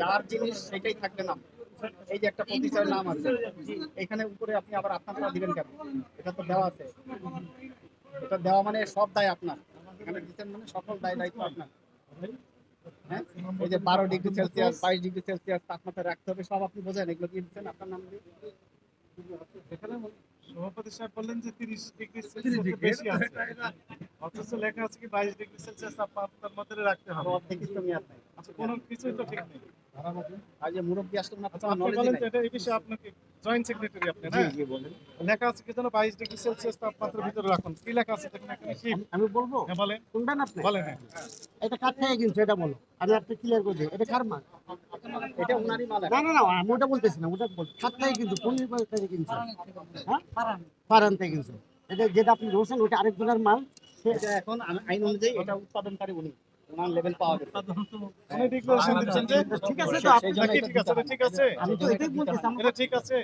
যার জিনিস সেটাই থাকবে না। এই যে একটা প্রতিষ্ঠানের নাম আছে এখানে উপরে আপনি আবার আপনারটা দিবেন কেন? এটা তো দেওয়া আছে। এটা দেওয়া মানে সব দায় আপনার। এখানে দিচ্ছেন মানে সকল দায় দায়িত্ব আপনার। হ্যাঁ? এই যে বারো ডিগ্রি সেলসিয়াস বাইশ ডিগ্রি সেলসিয়াস তাপমাত্রা রাখতে হবে সব আপনি বোঝেন। এগুলো দিচ্ছেন আপনার নাম দিয়ে? এখানে সভাপতি সাহেব বললেন যে তিরিশ ডিগ্রি সেলসিয়াস বেশি আছে। অথচ লেখা আছে কি বাইশ ডিগ্রি সেলসিয়াস তাপমাত্রার মধ্যে রাখতে হবে। আচ্ছা কোনো কিছুই তো ঠিক নেই। আর যে মুরব্বী আসলে না আচ্ছা আপনি বলেন এটা এই বিষয়ে আপনাকে জয়েন্ট সেক্রেটারি আপনি না জি বলেন। লেখা আছে কি যেন বাইশ ডিগ্রি সেলসিয়াস তাপমাত্রার ভিতরে রাখুন। কি লেখা আছে দেখুন এখানে কি আমি বলব? হ্যাঁ বলেন। শুনবেন আপনি? বলেন হ্যাঁ। এটা কার থেকে কিনছো এটা বলো? আমি একটা ক্লিয়ার করে দিই এটা কার মাল? এটা উনারই মাল না না না আমি ওটা বলতেছি না ওটা বল কার থেকে কিনছো? কোন বিভাগ থেকে কিনছো? হ্যাঁ? ফারান থেকে কিনছো। এটা যেটা আপনি বলছেন ওটা আরেকজনের মাল। এখন আইন- আইন অনুযায়ী এটা উৎপাদনকারী উনি। ওনার লেভেল পাওয়া গেছে। উনি ডিক্লারেশন দিচ্ছেন যে ঠিক আছে তো সেই কি ঠিক আছে ঠিক আছে। আমি তো এটাই বলতেছি এটা ঠিক আছে।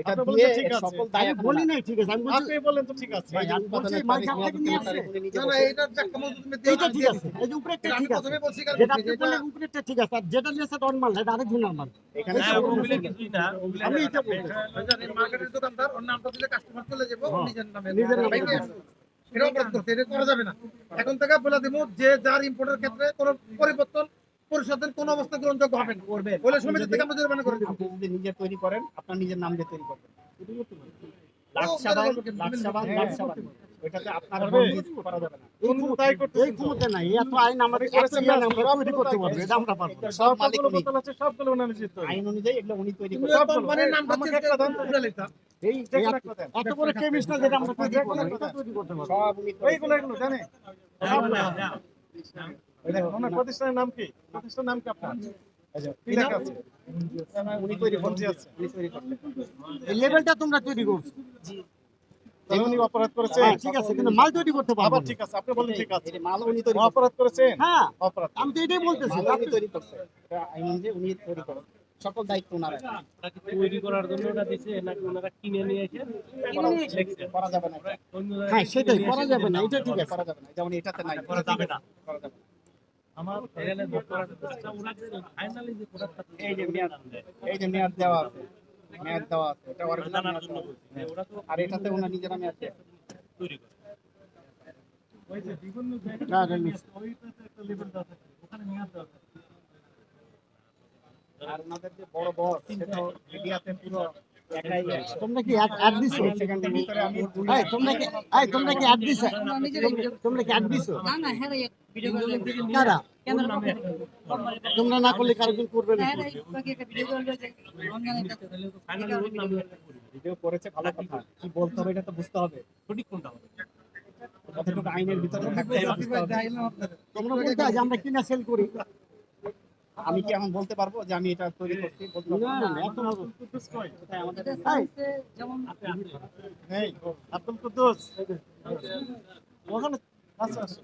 এটা দিয়ে বলছেন ঠিক এর আছে। সকল দায় বলি নাই ঠিক আছে আমি বলছি আপনি বলেন তো ঠিক আছে। এই আমি বলছি, উৎপাদনের মাল থেকে নিয়ে আসছে? তারিখ উনি নিজে না না এটা একটা মজুদ তুমি এইটা ঠিক আছে এই যে উপরেরটা ঠিক আছে। প্রথমে বলছি কারণ যেটা আপনি যেটা বললেন ঠিক আছে। আর যেটা নিয়েছে এটা ওর মাল এটা আরেকজনের মাল এখানে হ্যাঁ, সকল ওগুলো কিছু- আমি এটা বলছি। মার্কেটের দোকানদার ওর নামটা দিলে কাস্টমার চলে যাবে নিজের নামে নিজের নামে বাইকে এটা অপরাধ করতে এটা করা যাবে না। এখন থেকে বলে দিব যে যার ইম্পোর্টের ক্ষেত্রে কোনো পরিবর্তন পরিষদের কোনো অবস্থা গ্রহণযোগ্য হবে বলে সমিতি থেকে আমরা জরিমানা করে দিব। আপনি যদি নিজে তৈরি করেন আপনার নিজের নাম দিয়ে তৈরি করবেন। ওইটাতে আপনার করা যাবে না। এই ক্ষমতা- নাই। এত আইন আমাদের এত করেছেন জ্ঞান না, আমরা সব তৈরি করতে তাই এটা আমরা পারব সব মালিক সবগুলো উনি। বোতল আছে সবগুলো উনি নিশ্চিত আইন অনুযায়ী এগুলো উনি তৈরি কোম্পানির নামটা চেঞ্জ। করে এই যে এই কোনো এত- একটা দেন। এত বড় কেমিস্টার যেটা আমরা যে কোনো এটা তৈরি করতে পারব সব এইগুলো এগুলো জানে ওনার প্রতিষ্ঠানের নাম কি? প্রতিষ্ঠানের নাম কি আপনার? কি লেখা আছে? করেন। উনি তৈরি বলছি করছেন আছে উনি তৈরি করছেন এই লেভেলটা তোমরা তৈরি করছ। উনি অপরাধ করেছেন হ্যাঁ ঠিক আছে কিন্তু মাল তৈরি করতে পারব ঠিক আছে আপনি বলেন ঠিক আছে। মাল উনি তৈরি অপরাধ করেছেন? হ্যাঁ অপরাধ। আমি তো এটাই বলতেছি। তৈরি করছেন অনুযায়ী উনি তৈরি করেন। সকল দায়িত্ব ওনার তৈরি করার জন্য ওটা দিছে নাকি ওনারা কিনে নিয়ে এসে করা যাবে না হ্যাঁ সেটাই করা যাবে না এটা ঠিক আছে করা যাবে না। যেমন এটাতে নাই করা যাবে না। করা যাবে না। আমার এখানে ফাইনালি যে এই যে মেয়াদ এই যে মেয়াদ দেওয়া আছে মেয়াদ দেওয়া আছে এটা অরিজিনাল জানার মেয়াদ জন্য দেওয়া আছে। বলছি যে ওরা তো আর এটাতে ওনার নিজের নামে আছে। তৈরি করে ওই যে বিভিন্ন জায়গায় হ্যাঁ, এটা নিশ্চয়ই। ওইটাতে একটা লেভেল দেওয়া থাকে ওখানে মেয়াদ দেওয়া থাকে আর ওনাদের যে বড় বস সেটা মিডিয়াতে পুরো তোমরা কি অ্যাড অ্যাড দিছো এক সেকেন্ডের ভিতরে আমি দুই এই তোমরা কি এই তোমরা কি অ্যাড দিছো? তোমরা কি অ্যাড দিছো? না না হ্যাঁ ভিডিও করলে কারা কেন নামে তোমরা না করলে কারোর করবে না। হ্যাঁ ভিডিও করেছে ভালো কথা। কি বলতে হবে এটা তো বুঝতে হবে। সঠিক কোনটা হবে? কতটুকু আইনের ভিতরে হবে। তোমরা বলতে যে আমরা কিনা সেল করি। আমি কি এখন বলতে পারব যে আমি এটা তৈরি করছি? যেমন আব্দুল কুদ্দুস। ওখানে আচ্ছা আচ্ছা।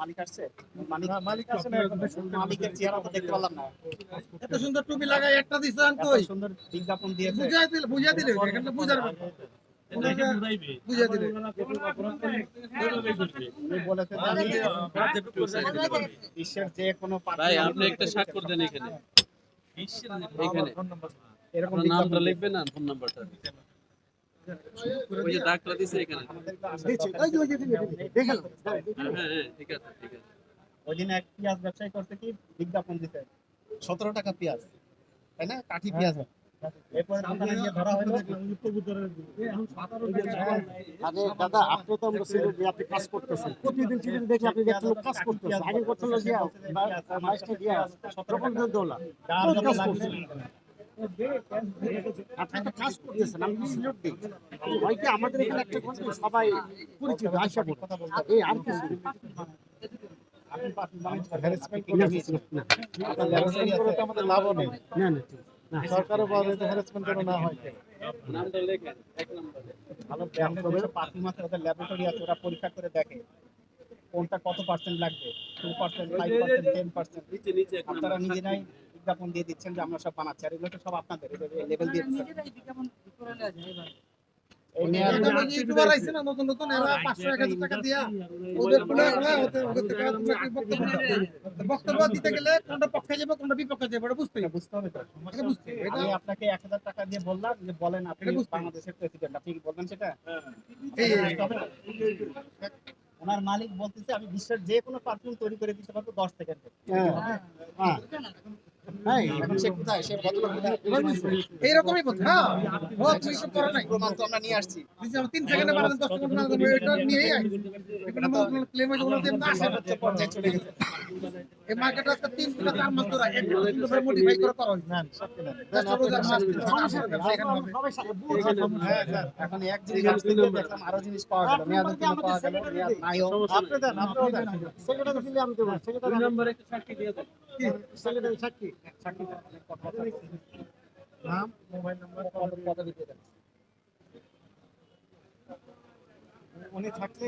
মালিক আসছে মালিক? মালিকের দেখতে পারলাম না এত সুন্দর টুপি লাগাই একটা কই? সুন্দর বিজ্ঞাপন দিয়েছে। বুঝাই দিলে বুঝাই দিলে বুঝার আপনি একটা স্বাক্ষর দেন এখানে। এরকম নামটা লিখবেন ফোন নাম্বারটা। ওই যে দিছে এখানে। হ্যাঁ হ্যাঁ হ্যাঁ, ঠিক আছে ঠিক আছে। ওই দিন এক পেঁয়াজ ব্যবসায়ী করতে কি? বিজ্ঞাপন দিতে। সতেরো টাকা পেঁয়াজ। তাই না? কাঠি পেঁয়াজ এরপরে দোকানে গিয়ে ধরা হলো আরে দাদা আপনি তো আমরা ছিল যে আপনি কাজ করতেছেন। প্রতিদিন টিভি দেখে আপনি দেখছেন কাজ করতেছে। আগে করছিল যে বাইশটা দিয়া তখন তো দোলা। যার কোন জন্য কাজ করছেন? আপনি কাজ করতেছেন আমি সিলেট দিই হয়তো আমাদের এখানে একটা সবাই পরিচিত আশা করি এই আর কিছু আপনি হ্যারাসমেন্ট করে আমাদের লাভও নেই। না না হ্যারাসমেন্ট যেন না হয় নামটা লেখেন এক নম্বরে ভালো ব্যায়াম করবে। পাঁচ মাসে ওদের ল্যাবরেটরি আছে ওরা পরীক্ষা করে দেখে কোনটা কত পার্সেন্ট লাগবে। Two percent five percent ten percent আপনারা নিজেরাই বিজ্ঞাপন দিয়ে দিচ্ছেন যে আমরা সব বানাচ্ছি আর এগুলো তো সব আপনাদের লেভেল দিয়ে দিচ্ছেন। নতুন নতুন এরা পাঁচশো এক হাজার টাকা দিয়া ওদের পুরো ওরা ওদের ওদের থেকে তোমরা কি বক্তব্য দিতে গেলে কোনটা পক্ষে যাবে কোনটা বিপক্ষে যাবে বুঝতে বুঝতে হবে আমি আপনাকে এক হাজার টাকা দিয়ে বললাম যে বলেন আপনি এটা বুঝতে বাংলাদেশের প্রেসিডেন্ট আপনি কি বলবেন সেটা? ওনার মালিক বলতেছে আমি বিশ্বের যে কোনো পারফিউম তৈরি করে দিতে পারব দশ সেকেন্ডে হ্যাঁ। হ্যাঁ এখন সে কোথায়? সে ভদ্রলোক এইরকমই বলছে হ্যাঁ। ও সব করে নাই। প্রমাণ তো আমরা নিয়ে আসছি। তিন সেকেন্ডে বানাতে দশ সেকেন্ড বানাতে এটা নিয়েই আইছে ক্লেম হয়েছে ওগুলো দিয়ে আসে পর্যায়ে চলে গেছে। এই মার্কেট আজকে তিন থেকে চার মাস ধরে এক কিলো করে মডিফাই করে করা হয়েছে মাস সাথে বুঝছে হ্যাঁ স্যার এখন এক জিনিস আরও জিনিস পাওয়া গেল মেয়াদের পাওয়া গেল মেয়াদ নাইও আপনি দেন আপনি দেন সেক্রেটারি দিলে আমি দেবো সেক্রেটারি নম্বরে একটু সাক্ষী দিয়ে দেন সেক্রেটারি সাক্ষী নাম মোবাইল নাম্বার পদবি দিয়ে দেন। উনি থাকলে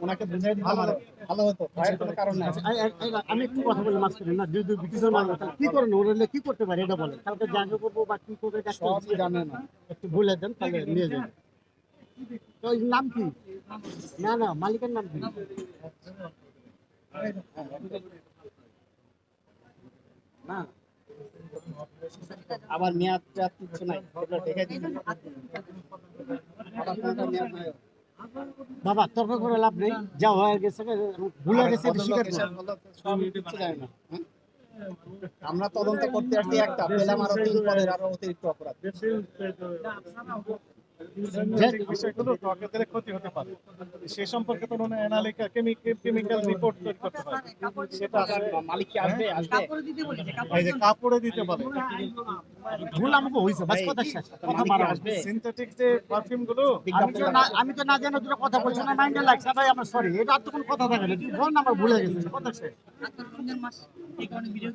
ওনাকে বুঝাই দিতে ভালো ভালো হতো। ভয়ের কোনো কারণ নাই। আই- আমি একটু কথা বলি মাঝখানে না দুই দুই ব্রিটিশের মানুষ কি করেন ওরা কি করতে পারে এটা বলেন। কালকে করব বা কি করবে সব জানে না। একটু বলে দেন তাহলে নিয়ে যাবেন তো নাম কি? না না মালিকের নাম কি? না। আবার মেয়াদ কিছু নাই দেখে দিন। আবার মেয়াদ নাই। বাবা তর্ক করে লাভ নেই। যা হয়ে গেছে ভুলে গেছে স্বীকার করো। আমরা তদন্ত করতে আসছি একটা পেলাম আরও তিন পদের আরও অতিরিক্ত অপরাধ। বিষয়গুলো ত্বকের ক্ষতি হতে পারে সে সম্পর্কে তো উনি অ্যানালিকা কেমিক্যাল রিপোর্ট তৈরি করতে পারে। দিতে সেটা মালিক আসবে আসবে কাপড় দিতে কাপড় বলে ভুল আমাকে হইছে বাস কথা শেষ। কথা মারা আসবে সিনথেটিক যে পারফিউমগুলো আমি তো না আমি তো না জানি দুটো কথা বলছি না মাইন্ডে লাগছে। ভাই আমার সরি এটা আর তো কোন কথা থাকে না। তুই বল না আমার ভুলে গেছে? কথা শেষ।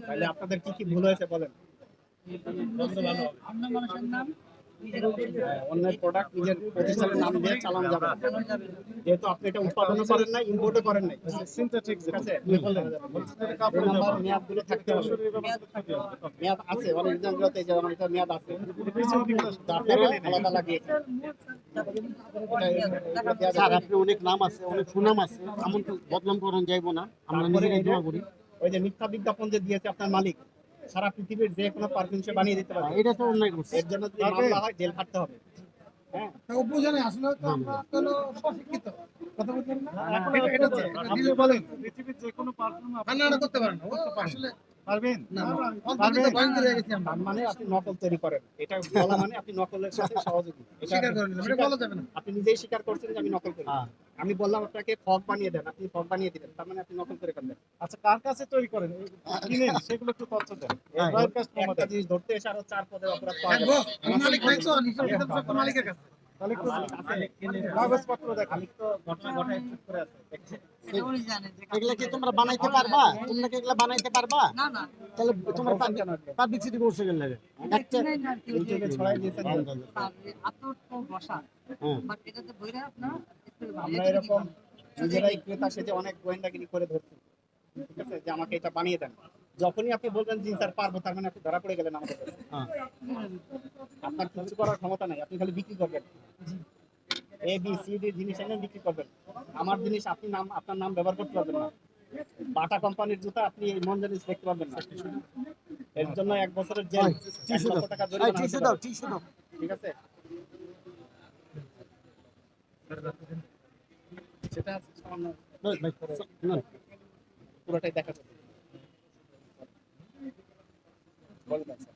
তাহলে আপনাদের কি কি ভুল হয়েছে বলেন? অন্য মানুষের নাম অন্যের প্রোডাক্ট নিজের প্রতিষ্ঠানের নাম দিয়ে চালানো যাবে যেহেতু আপনি এটা উৎপাদনও করেন ইম্পোর্টও করেন নাই। সিনথেটিক ঠিক আছে? নাম্বার মেয়াদগুলো থাকতে হবে। মেয়াদ আছে গুলোতে যে এটা মেয়াদ আছে। আলাদা লাগিয়েছে স্যার আপনি অনেক নাম আছে অনেক সুনাম আছে। এমন তো বদনাম করুন যাইবো না। আমরা নিজেরাই দোয়া করি। ওই যে মিথ্যা বিজ্ঞাপন যে দিয়েছে আপনার মালিক সারা পৃথিবীর যে কোনো পারফিউম সে বানিয়ে দিতে পারবে। এটা তো অন্যায় করছে। এর জন্য যদি মামলা হয় জেল খাটতে হবে। হ্যাঁ। আসলে তো আমরা হলো কথা বলছেন না? এটা- বলেন। পৃথিবীর যে কোনো পারফিউম করতে পারেন আসলে পারবেন? না মানে আপনি নকল তৈরি করেন। এটা বলা মানে আপনি নকলের সাথে সহযোগী। স্বীকার করে এটা বলা যাবে না। আপনি নিজেই স্বীকার করছেন যে আমি নকল করি। হ্যাঁ। আমি বললাম আপনাকে ফগ বানিয়ে দেন আপনি ফগ বানিয়ে দিলেন তার মানে আপনি নকল করে করলেন। আচ্ছা কার কাছে তৈরি করেন? কিনেন সেগুলো একটু তথ্য দেন। কাস্টমার একটা জিনিস ধরতে এসে আরও চার পদের অপরাধ পাওয়া নিশ্চয় সব মালিকের কাছে। এগুলা কি তোমরা বানাইতে পারবা? তোমরা কি এগুলা বানাইতে পারবা? না না। তাহলে তোমার বলছেন কেন করছে একটা ছড়াই আমরা এরকম নিজেরাই ক্রেতা সেজে অনেক গোয়েন্দাগিরি করে ধরছি। ঠিক আছে? যে আমাকে এটা বানিয়ে দেন। যখনই আপনি বলবেন জি স্যার পারব তার মানে আপনি ধরা পড়ে গেলেন আমাদের হ্যাঁ। আপনার কিছু করার ক্ষমতা নাই আপনি খালি বিক্রি করবেন। এ বি সি ডি জিনিস এনে বিক্রি করবেন। আমার জিনিস আপনি নাম আপনার নাম ব্যবহার করতে পারবেন না। বাটা কোম্পানির জুতা আপনি এই মন জিনিস দেখতে পারবেন না। এর জন্য এক বছরের জেল এক লক্ষ টাকা জরিমানা ঠিক আছে? পুরোটাই দেখা যাবে। বলবেন স্যার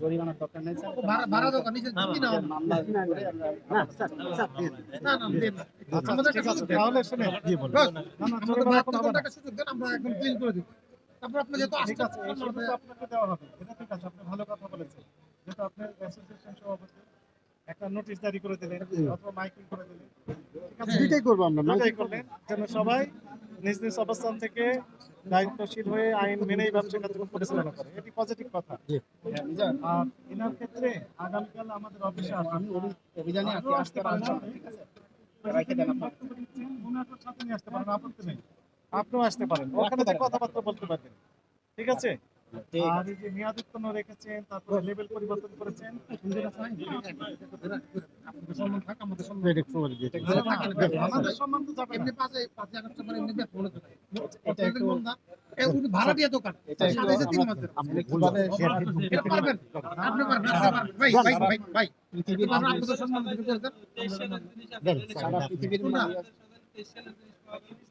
জরিমানার দরকার নেই স্যার ভাড়া ভাড়া নিজের কি না মামলা করে আমরা না স্যার স্যার না না দেন আচ্ছা, আমাদের ঠিক সুযোগ তাহলে শুনে জি বলুন না না আমাদের বাহাত্তর কোনো হবে না। টাকা সুযোগ দেন আমরা একদম ক্লিন করে দিই তারপর আপনি যেহেতু ঠিক আছে এই আসতে সুযোগ আপনাকে দেওয়া হবে এটা ঠিক আছে আপনি ভালো কথা বলেছেন যেহেতু আপনার অ্যাসোসিয়েশন সভাপতি একটা নোটিশ জারি করে দিলেন অথবা মাইকিং করে দিলেন ঠিক আছে দুইটাই করব আমরা দুটাই করলেন যেন সবাই নিজ নিজ অবস্থান থেকে দায়িত্বশীল হয়ে আইন মেনেই ব্যবসা কার্যক্রম পরিচালনা করে এটি পজিটিভ কথা। আর এনার ক্ষেত্রে আগামীকাল আমাদের অফিসে আসবেন অভিযানে আসতে পারেন আপনিও আসতে পারেন। ওখানে কথাবার্তা বলতে পারবেন। ঠিক আছে? আর এই যে মেয়াদ উত্তীর্ণ রেখেছেন তারপরে লেভেল পরিবর্তন করেছেন আপনাদের সম্মান থাক আমাদের সম্মান তো যাবে এমনি পাঁচে পাঁচ আগস্ট মানে এমনি ব্যাপার হলো কোথায়? এটা একটু উনি ভাড়া দিয়ে দোকান। এটা একটু তিন মাসের। আপনি পারবেন। আপনি পারবেন। ভাই ভাই ভাই ভাই। পৃথিবীর আপনাদের সম্মান দিতে করে সারা পৃথিবীর না।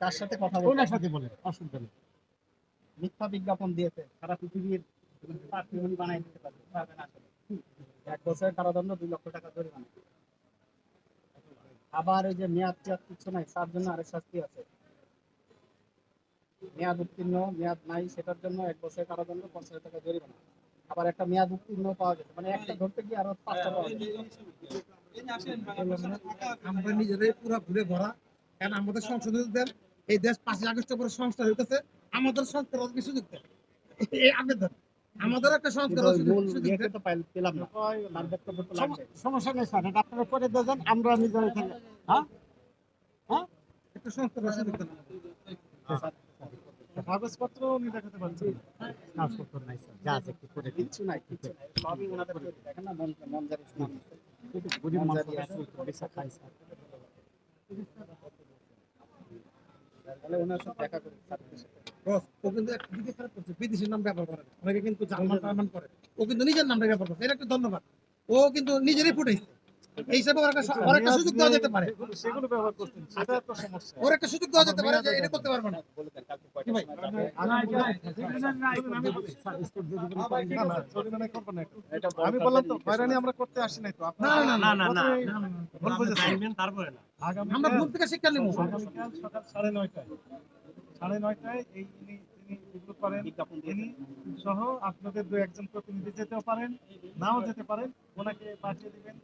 তার সাথে কথা ওনার সাথে বলেন, অসুবিধা নেই। মিথ্যা বিজ্ঞাপন দিয়েছে সারা পৃথিবীর পাত্রমণি বানাই দিতে পারবে পারবে না এক বছরের কারাদণ্ড দুই লক্ষ টাকা জরিমানা। আবার ওই যে মেয়াদ টেয়াদ কিছু নাই তার জন্য আরেক শাস্তি আছে। মেয়াদ উত্তীর্ণ মেয়াদ নাই সেটার জন্য এক বছরের কারাদণ্ড পঞ্চাশ হাজার টাকা জরিমানা। আবার একটা মেয়াদ উত্তীর্ণ পাওয়া গেছে মানে একটা ধরতে গিয়ে আরও পাঁচটা পাওয়া গেছে। আমরা নিজেরাই পুরো ঘুরে ভরা। কারণ আমাদের সংসদে এই দেশ পাঁচই আগস্ট পরে সংস্কার হইতেছে আমাদের সংস্কার হবে সুযোগ দেন। এই আবেদন আমাদের একটা সংস্কার পেলাম না। সমস্যা নেই স্যার এটা আপনারা করে দেন আমরা নিজেরাই থেকে হ্যাঁ? একটা সংস্কার সুযোগ দেন। কাগজপত্র উনি দেখাতে। কাগজপত্র নাই স্যার যা আছে একটু করে কিচ্ছু নাই কিচ্ছু নাই। সবই ওনাদের দেখেন না মন গরিব মানুষ আছে, খাই স্যার। তাহলে ওনার সাথে দেখা করি স্যারদের সাথে। বস ও কিন্তু একটা খারাপ করছে বিদেশের নাম ব্যবহার করে অনেকে কিন্তু জার্মান টার্মান করে। ও কিন্তু নিজের নামটা ব্যবহার করছে এটা একটা ধন্যবাদ। ও কিন্তু নিজেরই ফুটাইছে। এই হিসাবে ওর একটা সুযোগ দেওয়া যেতে পারে সেগুলো- ব্যবহার সেটা তো সমস্যা ওর একটা সুযোগ দেওয়া যেতে পারে যে এটা করতে পারবে না আমি বললাম তো হয়রানি আমরা করতে আসি নাই তো না, না, না, না, না। প্রথমেই ভুল বুঝেছেন। তারপরে না আমরা ভুল থেকে শিক্ষা নেব সকাল সাড়ে নয়টায় সাড়ে নয়টায় এই তিনি এগুলো করেন তিনি সহ আপনাদের দু একজন প্রতিনিধি যেতেও পারেন নাও যেতে পারেন ওনাকে পাঠিয়ে দিবেন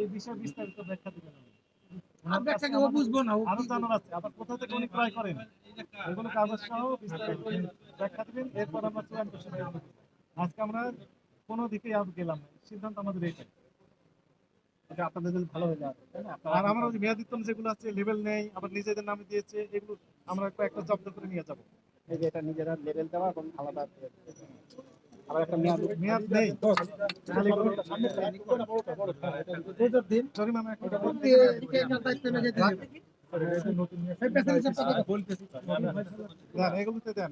এই বিষয়ে বিস্তারিত ব্যাখ্যা দিবেন। আমরা কাছে একটা ও আমাদের বুঝব না ও আরও জানার আছে। আবার কোথা থেকে উনি ক্রয় করেন? এগুলো কাগজ সহ বিস্তারিত ব্যাখ্যা দিবেন এরপর আমরা চূড়ান্ত সিদ্ধান্ত আজকে আমরা কোনো আর গেলাম না। সিদ্ধান্ত আমাদের এইটাই। এটা আপনাদের ভালো হয়ে তাই না? আর আমরা ওই যেগুলো আছে লেভেল নেই আবার নিজেদের নামে দিয়েছে এগুলো আমরা কয়েকটা জব্দ করে নিয়ে যাব। এই যে এটা নিজেরা লেভেল দেওয়া এবং আলাদা আবার একটা মেয়াদ মেয়াদ নেই খালি এগুলো রোজার দিন জরিমানা একটা প্রতি এদিকে একটা দায়িত্ব নিয়ে? দেন, এগুলোতে দেন